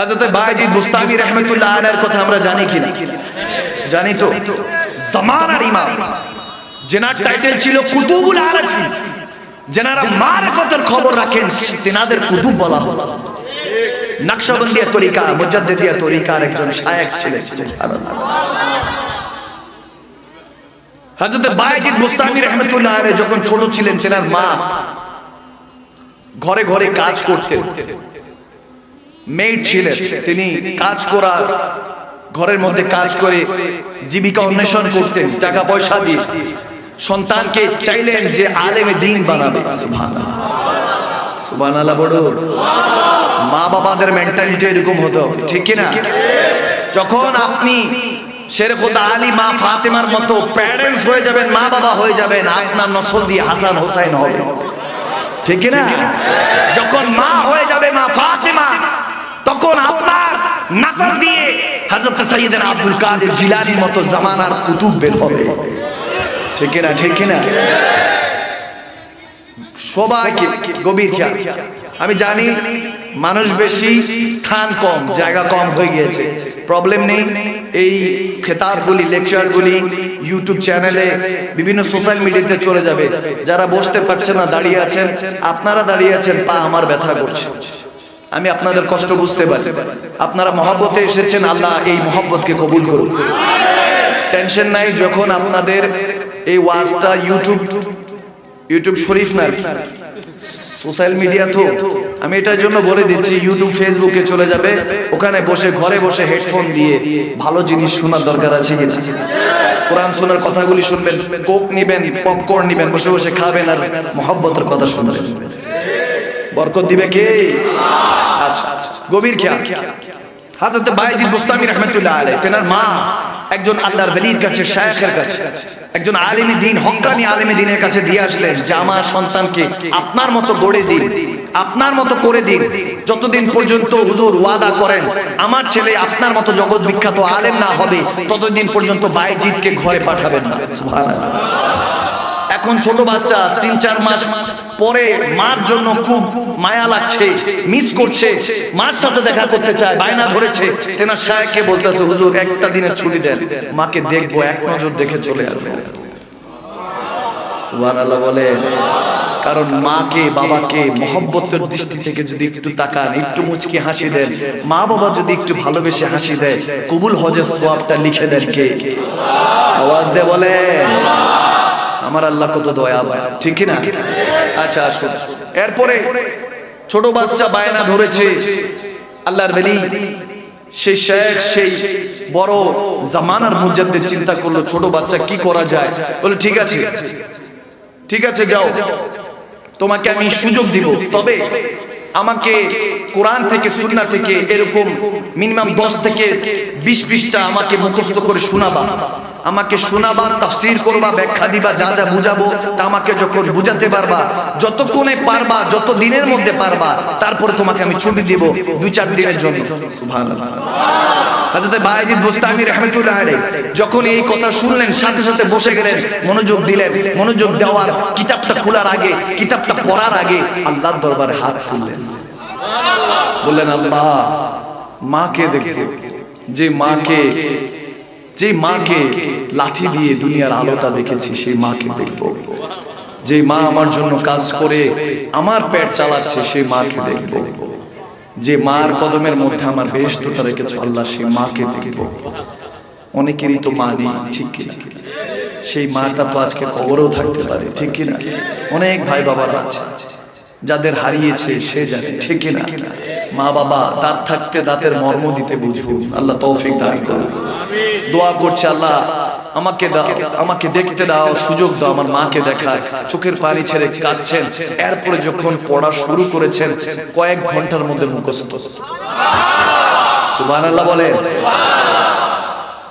হযরত বায়জিদ মুস্তামি রাহমাতুল্লাহ আলাইহির কথা আমরা জানি কি না জানি তো। জামানার ইমাম। যেনার টাইটেল ছিল কুতুবুল আরাফিন যেনারা মারিফতের খবর রাখেন, তেনাদের কুতুব বলা হলো। নকশবন্দিয়া তরিকা মুজাদ্দিদিয়া তরিকার একজন শায়েখ ছিলেন, সুবহানাল্লাহ। হযরত বায়জিদ মুস্তামি রাহমাতুল্লাহ আলাইহি যখন ছোট ছিলেন, তেনার মা ঘরে ঘরে কাজ করতেন। মেয়েড ছিলেন তিনি কাজ করা ঘরের মধ্যে কাজ করে জীবিকা অন্বেষণ করতেন টাকা পয়সা দিয়ে। সন্তানকে চাইলেন যে আলেমে দিন বানাবে। বড়। মা বাবাদের মেন্টালিটি এরকম হতো ঠিক কি না যখন আপনি শেরখুদ আলী মা ফাতেমার মতো প্যারেন্টস হয়ে যাবেন মা বাবা হয়ে যাবেন আপনার নসল দিয়ে হাসান হোসাইন হবে। ঠিক কি না যখন মা হয়ে যাবে মা ফাতেমা তখন আপনার নাসল দিয়ে হযরত সাইয়েদনা আব্দুল কাদের জিলানীর মতো জামানার কুতুব বের হবে। ঠিক না ঠিক না সবাইকে গভীর খেয়াল। আমি জানি মানুষ বেশি স্থান কম, জায়গা কম হয়ে গিয়েছে। প্রবলেম নেই। এই খেতাবগুলি লেকচারগুলি ইউটিউব চ্যানেলে বিভিন্ন সোশ্যাল মিডিয়াতে চলে যাবে। যারা বসতে পারছে না, দাঁড়িয়ে আছেন, আপনারা দাঁড়িয়ে আছেন, পা আমার ব্যথা করছে। আমি আপনাদের কষ্ট বুঝতে পারি। আপনারা মহব্বতে এসেছেন, আল্লাহ এই মহব্বতকে কবুল করুন টেনশন নাই, যখন আপনাদের এই ওয়াজটা ইউটিউব ইউটিউব শরীফ না সোশ্যাল মিডিয়া তো। আমি এটার জন্য বলে দিচ্ছি, ইউটিউব, ফেসবুকে চলে যাবে। ওখানে বসে, ঘরে বসে হেডফোন দিয়ে ভালো জিনিস শোনার দরকার আছে কিনা? কোরআন শোনার কথাগুলি শুনবেন, কোক নিবেন, পপকর্ন নিবেন, বসে বসে খাবেন আর মহব্বতের কথা শুনবেন। বরকত দিবে কে? আচ্ছা গভীর খেয়াল। হাজরত বাইজিদ আলাইহি, তেনার মা একজন আল্লাহর ওলির কাছে কাছে, একজন আলেমী আলেমী কাছে দিয়ে আসলেন যে, আমার সন্তানকে আপনার মতো গড়ে দিন, আপনার মতো করে দিন। যতদিন পর্যন্ত হুজুর ওয়াদা করেন, আমার ছেলে আপনার মতো জগৎ বিখ্যাত আলেম না হবে, ততদিন পর্যন্ত বাইজিদকে ঘরে পাঠাবেন না। সুবহানাল্লাহ। এখন ছোট বাচ্চা, তিন, চার মাস পরে মার জন্য খুব মায়া লাগছে মিস করছে, মার সাথে দেখা করতে চায়, বায়না ধরেছে। তেনার সাহেবকে বলতেছে, হুজুর, একটা দিনের ছুটি দেন, মাকে দেখব, এক নজর দেখে চলে আসবে। বলে, কারণ মাকে, বাবাকে মহব্বতের দৃষ্টি থেকে যদি একটু তাকান, একটু মুচকি হাসি দেন, মা বাবা যদি একটু ভালোবেসে হাসি দেয়, কবুল হজের সোয়াবটা লিখে দেন কে? আওয়াজ দে বলে আমার আল্লাহ কত দয়া ঠিক না আচ্ছা আসুন। এরপরে ছোট বাচ্চা বায়না ধরেছে আল্লাহর বেলি সেই শেখ, সেই বড় জামানার মুজাদ্দের চিন্তা করল, ছোট বাচ্চা কি করা যায়? বলে ঠিক আছে ঠিক আছে, যাও। তোমাকে আমি সুযোগ দিব। তবে আমাকে কোরআন থেকে সুন্না থেকে এরকম মিনিমাম দশ থেকে বিশ পৃষ্ঠা আমাকে মুখস্থ করে শোনাবা। আমাকে শোনাবা তাফসীর করবা ব্যাখ্যা দিবা যা যা বুঝাবো তা আমাকে যখন বুঝাতে পারবা যতক্ষণে পারবা যত দিনের মধ্যে পারবা তারপরে তোমাকে আমি ছুটি দিব দুই চার দিনের জন্য। সুবহানাল্লাহ। হযরত বায়েজিদ বুস্তামি রাহমাতুল্লাহ আলাইহি যখন এই কথা শুনলেন, সাথে সাথে বসে গেলেন, মনোযোগ দিলেন, মনোযোগ দেওয়ার কিতাবটা খোলার আগে, কিতাবটা পড়ার আগে আল্লাহর দরবারে হাত তুললেন। বললেন, আল্লাহ, মাকে দেখতে যে মাকে যে মাকে দিয়ে দুনিয়ার আলোটা দেখেছি, সেই মাকে দেখব। যে মা আমার জন্য কাজ করে, আমার পেট চালাচ্ছে, সেই মাকে দেখব। যে মার কদমের মধ্যে আমার বেহেশতটা রেখেছে আল্লাহ সেই মাকে দেখব। অনেকেরই তো মা নেই ঠিক কিনা সেই মাটা তো আজকে কবরেও থাকতে পারে ঠিক কিনা অনেক ভাই বাবারা আছে যাদের হারিয়েছে সে জানে ঠিক কিনা মা বাবা দাঁত থাকতে দাঁতের মর্ম দিতে বুঝুন আল্লাহ তৌফিক দান করুন। দোয়া করছে আল্লাহ আমাকে দাও, আমাকে দেখতে দাও, সুযোগ দাও, আমার মাকে দেখায়। চোখের পানি ছেড়ে কাঁদছেন। এরপরে যখন পড়া শুরু করেছেন, কয়েক ঘণ্টার মধ্যে মুখস্থ। সুবহানাল্লাহ বলেন।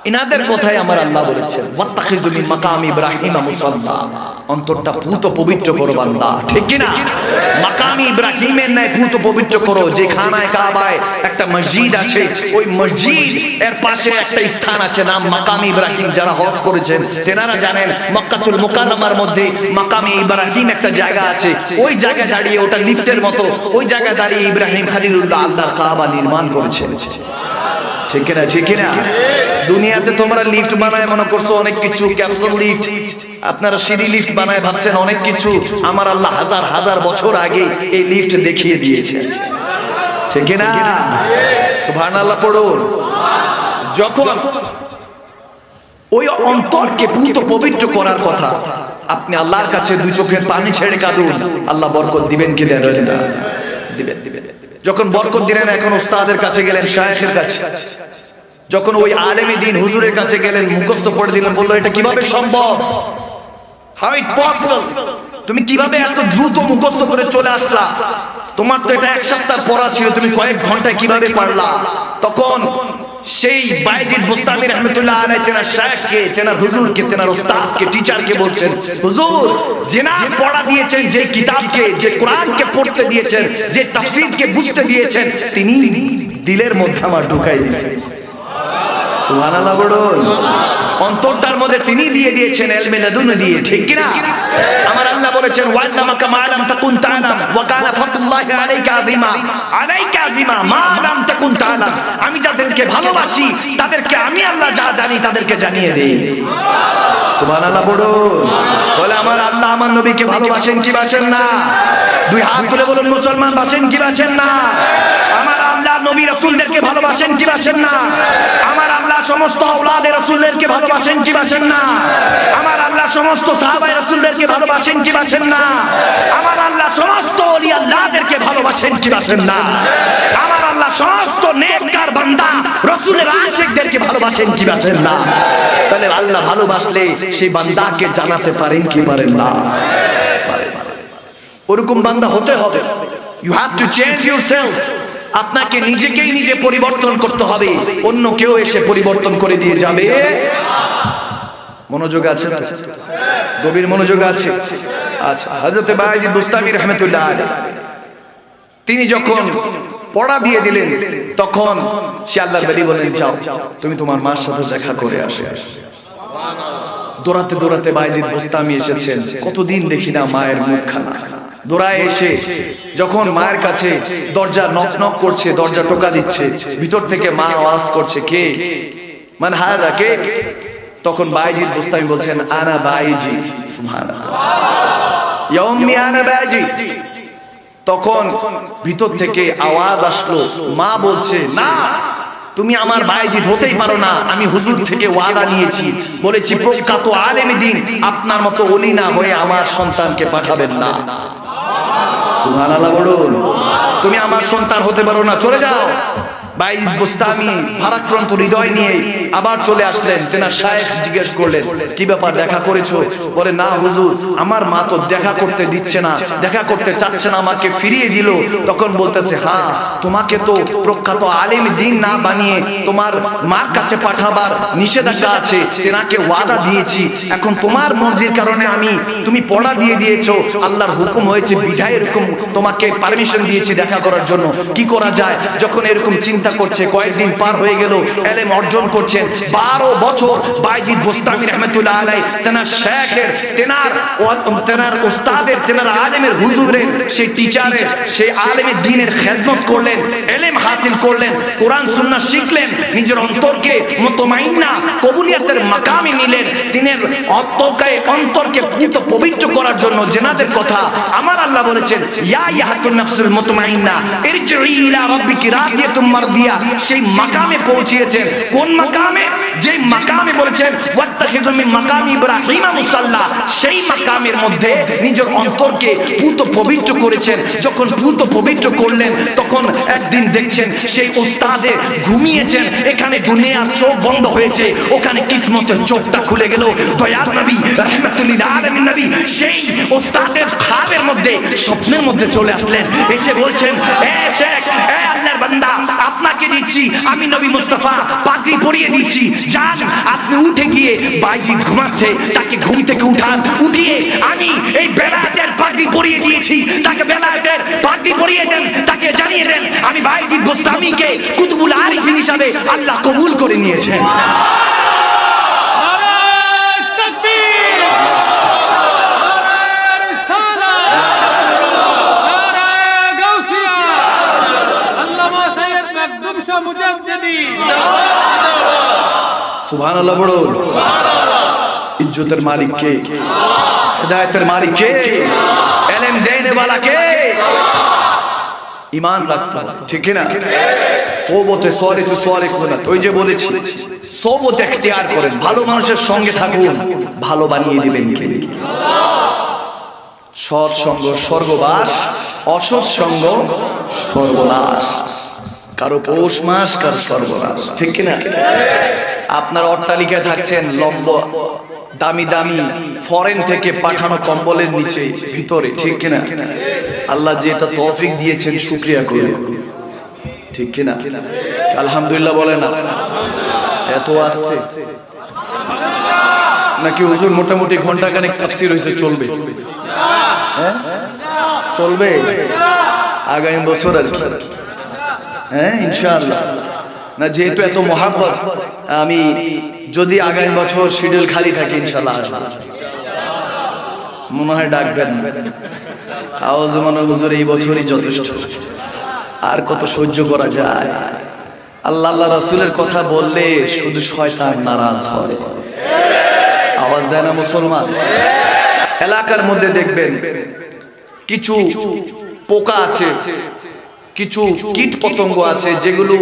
ইনাদের কথাই আমার আল্লাহ বলেছেন। ওয়াত্তাখিযু মিন মাকাম ইব্রাহিম মুসাল্লা। অন্তরটা পুত পবিত্র করো বান্দা। ঠিক কি না মাকাম ইব্রাহিমের ন্যায় পুত পবিত্র করো। যে খানায় কাবায় একটা মসজিদ আছে ওই মসজিদ এর পাশে একটা স্থান আছে নাম মাকাম ইব্রাহিম। যারা হজ করেছেন তেনারা জানেন মক্কাতুল মুকাররমার মধ্যে মাকাম ইব্রাহিম একটা জায়গা আছে। ওই জায়গা দাঁড়িয়ে ওটা লিফটের মতো ওই জায়গা দাঁড়িয়ে ইব্রাহিম খলিলুল্লাহ আল্লাহর কাবা নির্মাণ করেছেন। ঠিক না ঠিক না দুনিয়াতে তোমরা লিফট বানায় মনে করছ, অনেক কিছু ক্যাপসুল লিফট আপনারা সিঁড়ি লিফট বানায় ভাবছেন, অনেক কিছু আমার আল্লাহ হাজার হাজার বছর আগে এই লিফট দেখিয়ে দিয়েছে। ঠিক না সুবহানাল্লাহ পড়ুন। যখন ওই অন্তরকে পুত পবিত্র করার কথা, আপনি আল্লাহর কাছে দুই চোখের পানি ছেড়ে কাঁদুন। আল্লাহ বরকত দিবেন কি দেন? দিবেন দিবেন। যখন বরকত দিলেন, এখন উস্তাদের কাছে গেলেন, শায়েখের কাছে। যখন ওই আলেমী দিন হুজুরের কাছে গেলেন, মুখস্থ করে দিলেন, বলল, এটা কীভাবে সম্ভব? হাউ ইট পসিবল তুমি কীভাবে এত দ্রুত মুখস্থ করে চলে আসলা? তোমার তো এটা এক সপ্তাহ পড়া ছিল, তুমি কয়েক ঘন্টায় কীভাবে পারলা? তখন সেই বাইজিদ বুস্তামি রহমতুল্লাহ আলাইহি, তেনার শায়েখকে তেনার হুজুরকে, তেনার উস্তাদকে টিচারকে বলছেন, হুজুর, যিনি পড়া দিয়েছেন, যে কিতাবকে, যে কোরআনকে পড়তে দিয়েছেন, যে তাফসীরকে বুঝতে দিয়েছেন, তিনি দিলের মধ্যে আমার ঢুকাই দিয়েছেন সুবহানাল্লাহ বলুন। অন্তরটার মধ্যে তিনি দিয়ে দিয়েছেন এলমে লাদুন দিয়ে ঠিক কি না আমার আল্লাহ বলেছেন ওয়াল্লামাকা মা লাম তাকুন তাআলাম ওয়া কানা ফাদলুল্লাহি আলাইকা আযীমা। আলাইকা আযীমা মা লাম তাকুন তাআলাম। আমি যাদেরকে ভালোবাসি তাদেরকে আমি আল্লাহ যা জানি তাদেরকে জানিয়ে দেই। সুবহানাল্লাহ বলুন। বলে আমার আল্লাহ আমার নবীকে ভালোবাসেন কি বাসেন না? দুই হাত তুলে বলুন মুসলমান বাসেন কি বাসেন না? আল্লাহ নবী রাসূলদেরকে ভালোবাসেন কি বাসেন না। আমার আল্লাহ সমস্ত আওলাদের রাসূলদেরকে ভালোবাসেন কি বাসেন না। আমার আল্লাহ সমস্ত সাহাবায়ে রাসূলদেরকে ভালোবাসেন কি বাসেন না। আমার আল্লাহ সমস্ত ওলি আল্লাহদেরকে ভালোবাসেন কি বাসেন না। আমার আল্লাহ সমস্ত নেককার বান্দা রাসূলের আশিকদেরকে ভালোবাসেন কি বাসেন না। তাহলে আল্লাহ ভালোবাসলে সেই বান্দাকে জানাতে পারেন কি পারেন না? ওরকম বান্দা হতে হবে। You have to change yourself আপনাকে নিজেকেই নিজে পরিবর্তন করতে হবে। অন্য কেউ এসে পরিবর্তন করে দিয়ে যাবে। মনোযোগ আছে? গভীর মনোযোগ আছে? আচ্ছা হযরত বাইজিদ বুস্তামি রহমাতুল্লাহ তিনি যখন পড়া দিয়ে দিলেন, তখন সে আল্লাহর বলি বলেন যাও, তুমি তোমার মার সাথে দেখা করে আসো। দৌড়াতে দৌড়াতে বাইজিদ বোস্তামি এসেছেন। কতদিন দেখি না মায়ের মুখখানা। দৌড়ায় এসে, যখন মায়ের কাছে দরজা নক নক করছে, দরজা টোকা দিচ্ছে, ভিতর থেকে মা আওয়াজ করছে, কে? মানে হায় কে? তখন বাইজিদ বোস্তামি বলছেন, আনা সুবহানাল্লাহ। আনা বাইজিদ তখন ভিতর থেকে আওয়াজ আসলো, মা বলছে, না, তুমি আমার বাইজিদ হতেই পারো না, আমি হুজুর থেকে ওয়াদা নিয়েছি, বলেছি, প্রখ্যাত আলেম দিন, আপনার মতো অলি না হয়ে আমার সন্তানকে পাঠাবেন না। সুবহানাল্লাহ বলুন। তুমি আমার সন্তান হতে পারো না চলে যাও। বাইজিদ বুস্তামি, ভারাক্রান্ত হৃদয় নিয়ে আবার চলে আসলেন। তেনার শায়েখ জিজ্ঞেস করলেন, কি ব্যাপার, দেখা করেছ? বলে, না হুজুর, আমার মা তো দেখা করতে দিচ্ছে না, দেখা করতে চাচ্ছে না, আমাকে ফিরিয়ে দিল। তখন বলতেছে হ্যাঁ তোমাকে তো প্রখ্যাত আলিম দিন না বানিয়ে তোমার মার কাছে পাঠাবার নিষেধাজ্ঞা আছে, তেনাকে ওয়াদা দিয়েছি। এখন তোমার মর্জির কারণে আমি, তুমি পড়া দিয়ে দিয়েছ, আল্লাহর হুকুম হয়েছে, বিধায় এরকম তোমাকে পারমিশন দিয়েছি দেখা করার জন্য। কি করা যায়? যখন এরকম চিন্তা করছে, কয়েকদিন পার হয়ে গেল, এলেম অর্জন করছেন। বারো বছর বাইজিদ বোস্তামি রহমতুল্লাহ আলাই তেনার শেখের, তেনার তেনার উস্তাদের তেনার আলেমের হুজুরের, সেই টিচারের, সেই আলেমের দিনের খেদমত করলেন, এলেম হাসিল করলেন, কোরআন, সুন্নাহ শিখলেন, নিজের অন্তরকে মতমাইন্না, কবুলিয়াতের মাকামে নিলেন তিনের অন্তরকে অন্তরকে পুত পবিত্র করার জন্য জেনাদের কথা আমার আল্লাহ বলেছেন, ইয়া ইয়াহাতুন নাফসুল মুতমাইন্না ইরজিই ইলা রাব্বিকি রাদিয়াতুম মারদিয়া সেই মাকামে পৌঁছিয়েছেন। কোন মাকামে? যে মাকামে বলেছেন সেই মাকামের মধ্যে নিজের অন্তরকে পুত পবিত্র করেছেন। যখন পুত পবিত্র করলেন, তখন একদিন দেখছেন সেই ওস্তাদে ঘুমিয়েছেন। এখানে দুনিয়ার চোখ বন্ধ হয়েছে। ওখানে কিসমতের চোখটা খুলে গেল। দয়ার নবী নবী, সেই ওস্তাদের খাবের মধ্যে, স্বপ্নের মধ্যে চলে আসলেন। এসে বলছেন বান্দা আপনাকে দিচ্ছি। আমি নবী মুস্তাফা, পাগড়ি পরিয়ে দিচ্ছি। যান, আপনি উঠে গিয়ে বাইজি ঘুমাচ্ছে, তাকে ঘুম থেকে উঠান। উঠিয়ে আমি এই বেলায়েতের পাগড়ি পরিয়ে দিয়েছি। তাকে বেলায়েতের পাগড়ি পরিয়ে দেন, তাকে জানিয়ে দেন, আমি বাইজি গোস্তামিকে কুতুবুল আরিফিন হিসাবে আল্লাহ কবুল করে নিয়েছেন। সুবহানাল্লাহ বলুন। ইজ্জতের মালিক কে? হেদায়েতের মালিক কে? এলেম দেনে वाला কে? ঈমান রাখতে হবে, ঠিক না সোবতে সরে তু সরে কোনা ওই যে বলেছি, সোবত এখতিয়ার করেন, ভালো মানুষের সঙ্গে থাকুন, ভালো বানিয়ে দিবেন কে? সৎ সঙ্গ স্বর্গবাস, অসৎ সঙ্গ সর্বনাশ কারও পৌষ মাস, কারও সর্বনাশ ঠিক কিনা? আপনার অট্টালিকায় থাকছেন লম্ব, দামি দামি ফরেন থেকে পাঠানো কম্বলের নিচে, ভিতরে, ঠিক কিনা? আল্লাহ যে এটা তৌফিক দিয়েছেন, শুক্রিয়া করে। ঠিক কিনা? আলহামদুলিল্লাহ বলে না। এত আসতে নাকি হুজুর মোটামুটি ঘণ্টা খানেক তাফসির হয়েছে চলবে? হ্যাঁ? চলবে? আগামী বছর আর কি। হ্যাঁ ইনশাআল্লাহ। না, যেহেতু এত মহাব্বত, আমি যদি আগামী বছর শিডিউল খালি থাকে, ইনশাআল্লাহ আসব। মনে হয় ডাকবেন আওয়াজ মনে হুজুর, এই বছরই যথেষ্ট। আর কত সহ্য করা যায়। আল্লাহ আল্লাহ রসুলের কথা বললে শুধু শয়তান নারাজ হয়। আওয়াজ দেয় না মুসলমান? এলাকার মধ্যে দেখবেন, কিছু পোকা আছে। কিছু কীট পতঙ্গ আছে যেগুলো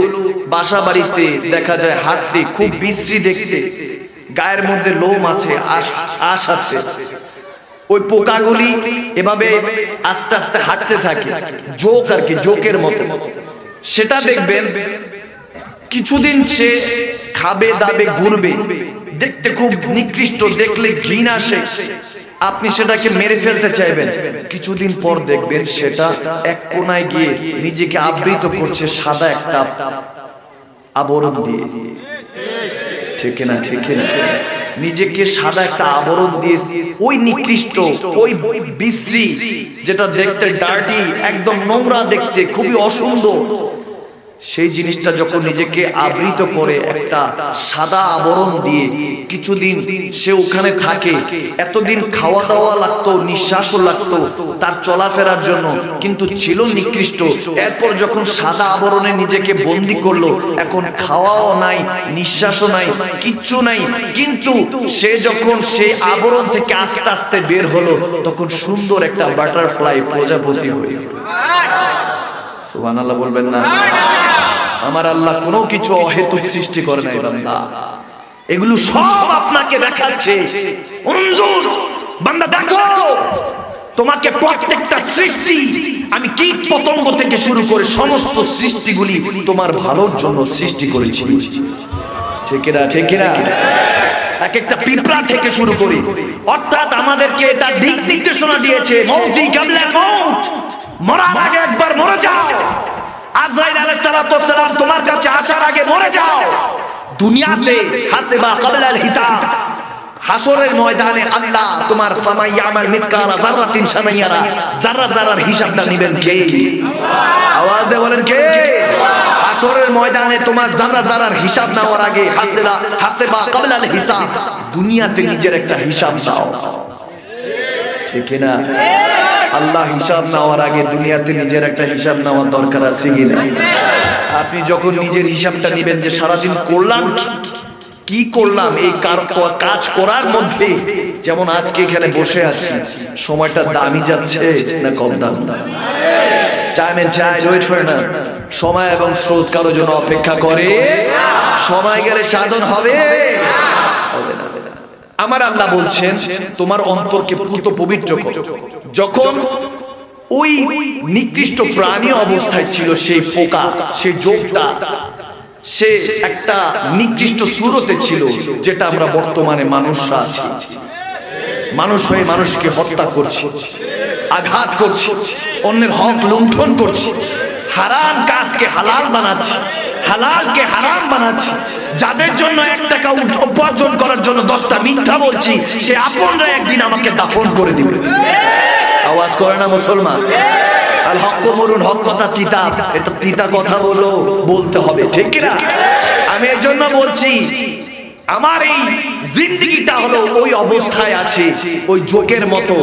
বাসা বাড়িতে দেখা যায় হাঁটতে, খুব বিশ্রী দেখতে। গায়ের মধ্যে লোম আছে আশ আছে। ওই পোকাগুলি এভাবে আস্তে আস্তে হাঁটতে থাকে, জোক আর কি, জোকের মতো। সেটা দেখবেন, কিছুদিন সে খাবে, দাবে, ঘুরবে। দেখতে খুব নিকৃষ্ট, দেখলে ঘৃণ আসে। আপনি সেটাকে মেরে ফেলতে চাইবেন। কিছুদিন পর দেখবেন সেটা এক কোনায় গিয়ে নিজেকে আবৃত করছে সাদা একটা আবরণ দিয়ে। ঠিক না ঠিক না নিজেকে সাদা একটা আবরণ দিয়ে ওই নিকৃষ্ট, ওই বিশ্রী, যেটা দেখতে ডার্টি একদম নোংরা দেখতে খুবই অসুন্দর সেই জিনিসটা যখন নিজেকে আবৃত করে একটা সাদা আবরণ দিয়ে কিছুদিন সে ওখানে থাকে, এতদিন খাওয়া দাওয়া লাগতো, নিঃশ্বাসও লাগতো, তার চলাফেরার জন্য কিন্তু ছিল নিকৃষ্ট। এরপর যখন সাদা আবরণে নিজেকে বন্দি করল, এখন খাওয়াও নাই, নিঃশ্বাসও নাই, কিচ্ছু নাই, কিন্তু সে যখন সে আবরণ থেকে আস্তে আস্তে বের হলো, তখন সুন্দর একটা বাটারফ্লাই প্রজাপতি হয়ে গেল। সুবহানাল্লাহ বলবেন না? আমার আল্লাহ কোনো কিছু অহেতুক সৃষ্টি করে নাই, বান্দা। এগুলো সব আপনাকে দেখাচ্ছে। বান্দা, দেখো। তোমাকে প্রত্যেকটা সৃষ্টি, আমি কীট পতঙ্গ থেকে শুরু করে সমস্ত সৃষ্টিগুলি তোমার ভালোর জন্য সৃষ্টি করেছি। ঠিকেরা ঠিকেরা এক একটা পিঁপড়া থেকে শুরু করি, অর্থাৎ আমাদেরকে এটা দিক নির্দেশনা দিয়েছে, মৌতি কাবলাল মৌত। মরার আগে একবার মরে যাও। আজরাইল আলাইহিস সালাতু সালাম তোমার কাছে আসার আগে মরে যাও। দুনিয়াতে হাসিবা কাবলাল হিসাব। হাসরের ময়দানে আল্লাহ তোমার ফামাই ইয়ামাল মিতকালা যাররাতিন শামাইয়ারা যারা যারার হিসাবটা নেবেন কে? আওয়াজ দিয়ে বলেন কে? হাসরের ময়দানে তোমার যারা যারার হিসাব নেওয়ার আগে হাসিবা হাসিবা কাবলাল হিসাব। দুনিয়াতে নিজের একটা হিসাব নাও ঠিক না আল্লাহ হিসাব নেওয়ার আগে দুনিয়াতে নিজের একটা হিসাব নেওয়ার দরকার আছে কিনা আপনি যখন নিজের হিসাবটা নেবেন যে সারাদিন করলাম কি? কি করলাম? এই কাজ করার মধ্যে যেমন আজকে এখানে বসে আছি, সময়টা দামি যাচ্ছে না কম দাম? Time and child wait for না? সময় এবং স্রোত কারোর জন্য অপেক্ষা করে? সময় গেলে সাধন হবে? না। আমার আল্লাহ বলছেন, তোমার অন্তরকে পুত পবিত্র করো। যখন ওই নিকৃষ্ট প্রাণী অবস্থায় ছিল সেই পোকা, সেই যোগটা, সে একটা নিকৃষ্ট সুরতে ছিল যেটা আমরা বর্তমানে মানুষরা আছি। মানুষ হয়ে মানুষকে হত্যা করছে, আঘাত করছে, অন্যের হক লুণ্ঠন করছে। হারাম কাজকে হালাল বানাচ্ছে, হালালকে হারাম বানাচ্ছি। যাদের জন্য এক টাকা উপার্জন করার জন্য দশটা মিথ্যা বলছি, সে আপনরা একদিন আমাকে দাফন করে দিবে। আওয়াজ করে না মুসলমান? আল হক মরুন হক কথা তিতা। এটা তিতা কথা বলো, বলতে হবে, ঠিক না আমি এই জন্য বলছি আমার এই জিন্দগিটা হলো ওই অবস্থায় আছে, ওই যোগের মতো।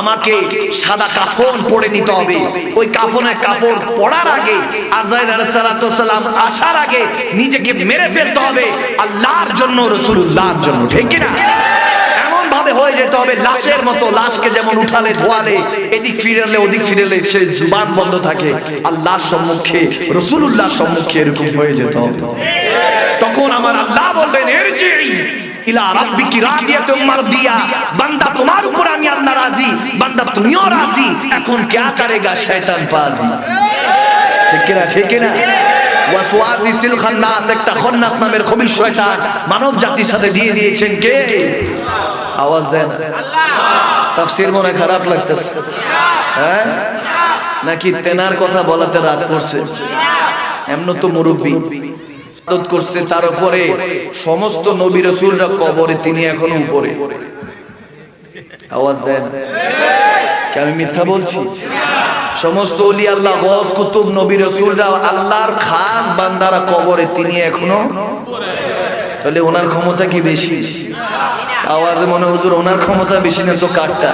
আমাকে সাদা কাফন পরে নিতে হবে। ওই কাফনের কাপড় পরার আগে আজরাইল আলাইহিস সালাতু সালাম আসার আগে নিজেকে মেরে ফেলতে হবে আল্লাহর জন্য, রাসূলুল্লাহর জন্য, ঠিক কি না এমন ভাবে হয়ে যেতে হবে, লাশের মতো লাশকে যেমন উঠালে, ধোয়ালে, এদিক ফিরেলে ওদিক ফিরেলে সে জুবান বন্ধ থাকে। আল্লাহর সম্মুখে, রসুলুল্লাহর সম্মুখে এরকম হয়ে যেতে হবে। তখন আমার আল্লাহ বলবেন, এর ইলা রাব্বিকি রাদিয়াতুম মারদিয়া। বান্দা তোমার উপর আমি আল্লাহ রাজি, বান্দা তুমিও রাজি। এখন কি করেগা শয়তান পাজি? ঠিক ঠিক না একটা নামের মানব জাতির সাথে দিয়ে দিয়েছেন কে? আওয়াজ দেন। তাফসির মনে খারাপ লাগতেছে। হ্যাঁ? নাকি তেনার কথা বলাতে রাত করছে? এমন তো মুরব্বী। করছে, তার উপরে সমস্ত নবী রাসূলরা কবরে, তিনি এখনও উপরে। আওয়াজ দেন। কি আমি মিথ্যা বলছি? সমস্ত ওলি আল্লাহ গস কুতুব, নবী রাসূলরা আল্লাহর খাস বান্দারা কবরে, তিনি এখনও তাহলে ওনার ক্ষমতা কি বেশি? আওয়াজে মনে হুজুর ওনার ক্ষমতা বেশি না তো কারটা?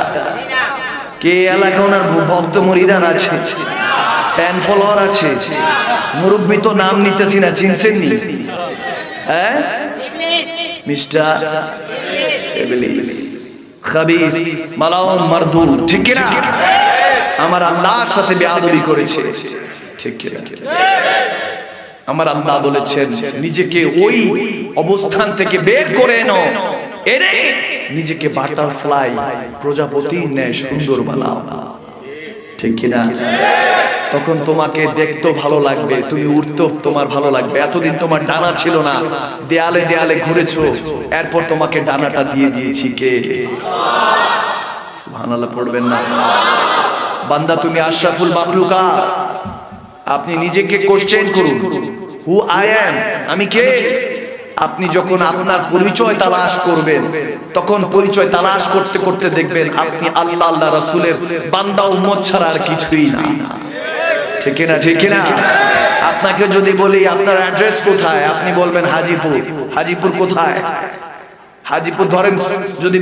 কে এলাকা ওনার ভক্ত মরিদান আছে? ফ্যান ফলোয়ার আছে? মুরব্বী তো নাম নিতেছি না, চিনছেন নি? হ্যাঁ? মিস্টার খাবিস, মালাউম মারদুদ ঠিক কি না আমার আল্লাহর সাথে বেয়াদবি করেছে। ঠিক কি না আমার আল্লাহ বলেছেন, নিজেকে ওই অবস্থান থেকে বের করে নাও নিজেকে বাটারফ্লাই প্রজাপতি ন্যায় সুন্দর বানাও। ঠিক কিনা? তখন তোমাকে দেখতেও ভালো লাগবে, তুমি উঠতেও তোমার ভালো লাগবে। এতদিন তোমার ডানা ছিল না, দেয়ালে দেয়ালে ঘুরেছো, এরপর তোমাকে ডানাটা দিয়ে দিয়েছি কে? সুবহানাল্লাহ, পড়বেন না। বান্দা, তুমি আশরাফুল মাখলুকা। আপনি নিজেকে কোশ্চেন করুন হু আই অ্যাম আমি কে? আপনি যখন আপনার পরিচয় তালাশ করবেন, তখন পরিচয় তালাশ করতে করতে দেখবেন আপনি আল্লাহ আল্লাহ রসুলের বান্দা উম্মত ছাড়া আর কিছুই না। ঠিক না ঠিক না? আপনাকে যদি বলি, আপনার অ্যাড্রেস কোথায়? আপনি বলবেন হাজিপুর। হাজিপুর কোথায়? হাজিপুর ধরেন, যদি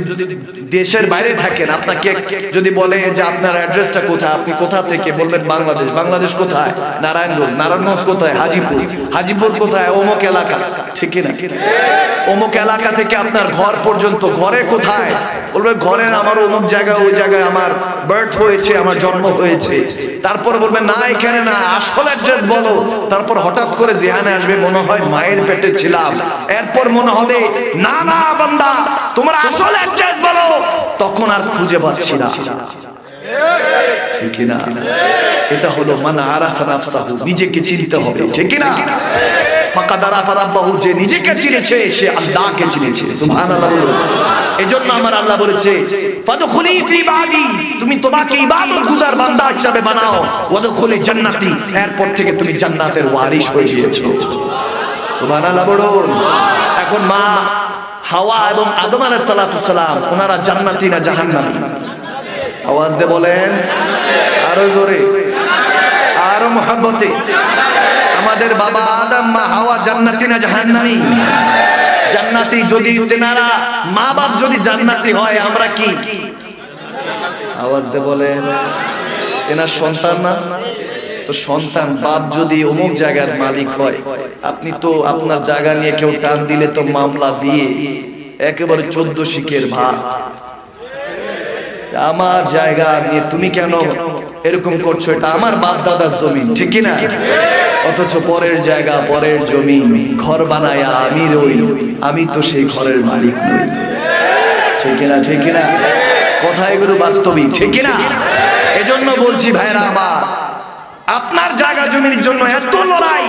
দেশের বাইরে থাকেন, আপনাকে যদি বলে যে আপনার অ্যাড্রেসটা কোথায়, আপনি কোথা থেকে বলবেন বাংলাদেশ বাংলাদেশ কোথায়? নারায়ণগঞ্জ নারায়ণগঞ্জ কোথায়? হাজিপুর। হাজিপুর কোথায়? অমুক এলাকা। ঠিক না অমুক এলাকা থেকে আপনার ঘর পর্যন্ত, ঘরে কোথায়? বলবে, ঘরের আমার অমুক জায়গায় ওই জায়গায় আমার বার্থ হয়েছে, আমার জন্ম হয়েছে। তারপর বলবে, না, এখানে না, আসল অ্যাড্রেস বলো। তারপর হঠাৎ করে জেহানে আসবে, মনে হয় মায়ের পেটে ছিলাম। এরপর মনে হবে, না না বান্দা, তোমার আসল অ্যাড্রেস বলো। তখন আর খুঁজে পাচ্ছি না। আমার আল্লাহ তুমি তোমাকে বান্দা হিসাবে বানাও। ওয়াদখুলি জান্নাতি, এরপর থেকে তুমি জান্নাতের ওয়ারিশ হয়ে গিয়েছো। সুবহানাল্লাহ বলুন। হাওয়া এবং আদম আলাইহিস সালাতু সালাম, ওনারা জান্নাতি না জাহান্নামী? আওয়াজ দে বলেন, আরও জোরে, আরও মহাব্বতে। আমাদের বাবা আদম মা হাওয়া জান্নাতি না জাহান্নামী? জান্নাতি যদি তেনারা মা বাপ যদি জান্নাতি হয়, আমরা কি? আওয়াজ দে বলেন, তেনার সন্তান না? তো সন্তান, বাপ যদি অমুক জায়গার মালিক হয়, আপনি তো আপনার জায়গা নিয়ে কেউ টান দিলে তো মামলা দিয়ে একেবারে চোদ্দ শিখের ভাগ। আমার জায়গা নিয়ে তুমি কেন এরকম করছ? এটা আমার বাপ দাদার জমি ঠিক না অথচ পরের জায়গা পরের জমি, ঘর বানায় আমি রই, আমি তো সেই ঘরের মালিক নই। ঠিক না ঠিক না কথা এগুলো বাস্তবিক, ঠিক না এজন্য বলছি ভাইরা আমার আপনার জায়গা জমির জন্য এত লড়াই,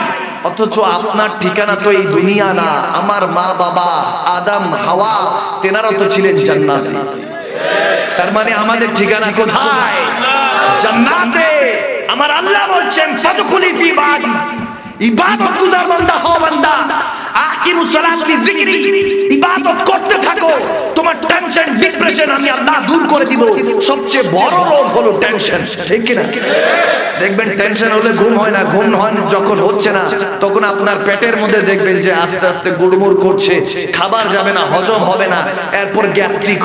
অথচ আপনার ঠিকানা তো এই দুনিয়া না। আমার মা বাবা, আদম, হাওয়া, তেনারা তো ছিলেন জান্নাতে। তার মানে আমাদের ঠিকানা কোথায়? জান্নাতে। আমার আল্লাহ বলছেন, ফাদখুলি ফি বাদি। ইবাদত গুজার বান্দা হও বান্দা। করতে থাকো। তোমার আমি করে দিব। সবচেয়ে বড় টেনশন ঠিক না দেখবেন টেনশন হলে ঘুম হয় না, ঘুম হয় যখন হচ্ছে না, তখন আপনার পেটের মধ্যে দেখবেন যে আস্তে আস্তে গুড়মুড় করছে। খাবার যাবে না, হজম হবে না, এরপর গ্যাস্ট্রিক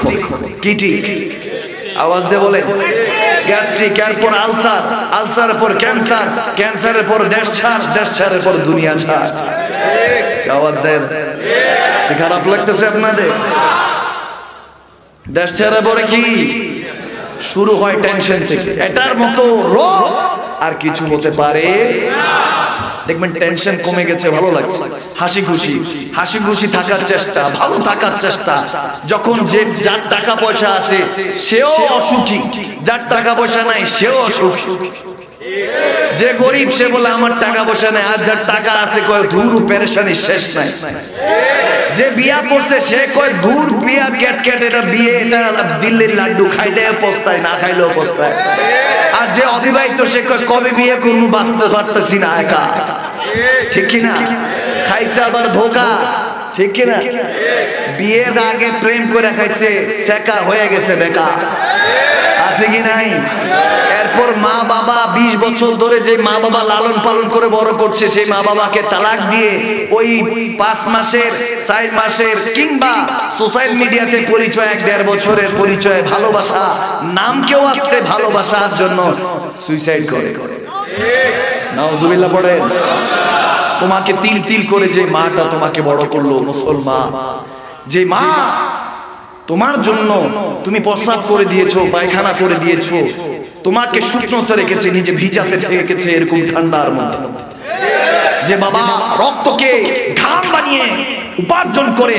কিটি আওয়াজ দিয়ে বলে গ্যাস্ট্রিক এরপর আলসার আলসারের পর ক্যান্সার ক্যান্সারের পর দেশ ছাড়, দেশ ছাড়ের পর দুনিয়া ছাড়। আওয়াজ দেন। খারাপ লাগতেছে আপনাদের? দেশ ছেড়ে পরে কি? শুরু হয় টেনশন থেকে। এটার মতো রোগ আর কিছু হতে পারে দেখবেন টেনশন কমে গেছে ভালো লাগছে। হাসি খুশি হাসি খুশি থাকার চেষ্টা ভালো থাকার চেষ্টা। যখন যে যার টাকা পয়সা আছে সেও অসুখী। যার টাকা পয়সা নাই সেও অসুখী। যে গরিব, সে বলে, আমার টাকা পয়সা নেই, আর যার টাকা আছে, কয়, ধুর পেরেশানি শেষ নাই। যে বিয়া করছে, সে কয় দূর বিয়া ক্যাট ক্যাট, এটা বিয়ে, এটা দিল্লির লাড্ডু, খাইলে পস্তায় না খাইলেও পস্তায় আর যে অবিবাহিত, সে কয়, কবে বিয়ে করব, বাঁচতে পারতেছি না একা। ঠিক কি না? খাইছে আবার ধোকা। ঠিক কি না? বিয়ের আগে প্রেম করে খাইছে সেকা হয়ে গেছে বেকা আছে কি নাই? এরপর মা বাবা ২০ বছর ধরে যে মা বাবা লালন পালন করে বড় করছে, সেই মা বাবাকে তালাক দিয়ে ওই পাঁচ মাসের, চার মাসের কিংবা সোশ্যাল মিডিয়াতে পরিচয়, এক দেড় বছরের পরিচয়, ভালোবাসা নাম কেউ আসতে ভালোবাসার জন্য সুইসাইড করে। নাউজুবিল্লাহ তোমাকে তিল তিল করে যে মাটা তোমাকে বড় করল মুসলমান, যে মা তোমার জন্য তুমি প্রস্রাব করে দিয়েছ পায়খানা করে দিয়েছ। তোমাকে শুকনোতে রেখেছে নিজে ভিজাতে রেখেছে এরকম ঠান্ডার মধ্যে যে বাবা রক্তকে ঘাম বানিয়ে উপার্জন করে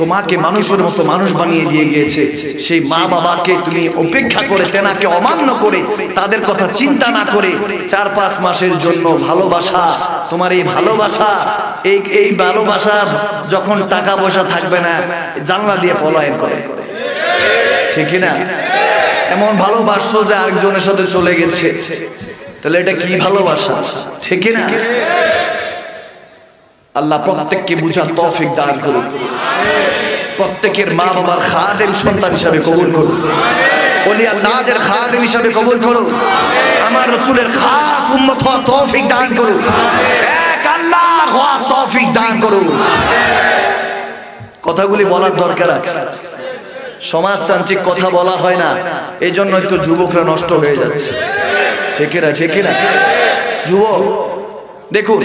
তোমাকে মানুষের মতো মানুষ বানিয়ে দিয়ে গিয়েছে। সেই মা বাবাকে তুমি উপেক্ষা করে, তেনাকে অমান্য করে, তাদের কথা চিন্তা না করে চার পাঁচ মাসের জন্য ভালোবাসা, তোমার এই ভালোবাসা, এই এই ভালোবাসা যখন টাকা পয়সা থাকবে না, জানলা দিয়ে পলায়ন করে। ঠিক না এমন ভালোবাসছো যে আরেকজনের সাথে চলে গেছে। তাহলে এটা কি ভালোবাসা? ঠিক না আল্লাহ প্রত্যেককে বুঝার তৌফিক দান করুন। প্রত্যেকের মা বাবার খাদেম সন্তান হিসাবে কবুল করুন। বলি আল্লাহদের খাদেম হিসাবে কবুল করুন। আমার রসুলের খাস উম্মত হওয়ার তৌফিক দান করুন। এক আল্লাহ হওয়ার তৌফিক দান করুন। কথাগুলি বলার দরকার আছে। সমাজতান্ত্রিক কথা বলা হয় না। এই জন্যই তো যুবকরা নষ্ট হয়ে যাচ্ছে। ঠিক না? ঠিক না? যুবক দেখুন